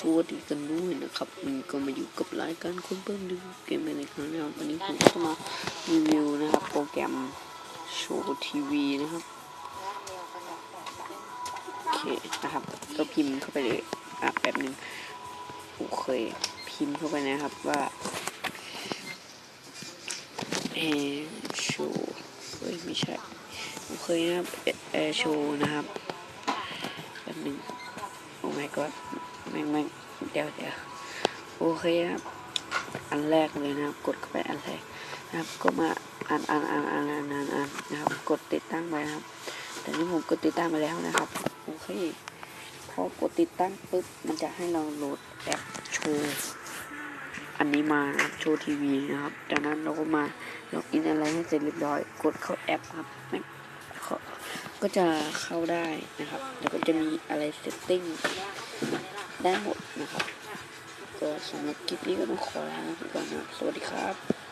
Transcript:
สวัสดีกันด้วยนะครับวันนี้ก็มาอยู่กับรายการคนเพิ่มดึงเกมในครั้งนะครับวันนี้ผมก็จะมารีวิวนะครับ โปรแกรมโชว์ทีวีนะครับโอเคนะครับ ก็พิมพ์เข้าไปเลยอะแบบหนึ่งโอเคพิมพ์เข้าไปนะครับว่าเอโชว์เฮ้ยไม่ใช่โอเคนะครับเอโชว์นะครับแบบหนึ่งโอ้ my god แม่งแม่เดี๋ยวเดี๋ยวโอเคครับอันแรกเลยนะครับ กดเข้าไปอันแรกนะครับ ก็มาอ่านอ่านอ่านอ่านอ่านอ่านอ่านนะครับ กดติดตั้งไปนะครับ แต่นี่ผมกดติดตั้งไปแล้วนะครับโอเคพอกดติดตั้งปุ๊บมันจะให้เราโหลดแอปโชว์อันนี้มานะครับโชว์ทีวีนะครับ จากนั้นเราก็มาล็อกอินอะไรให้เสร็จเรียบร้อย กดเข้าแอปครับแม่ก็จะเข้าได้นะครับ แล้วก็จะมีอะไรเซตติ้ง ได้หมดนะครับก็สำหรับคลิปนี้ก็ต้องขอลาไปก่อนนะครับสวัสดีครับ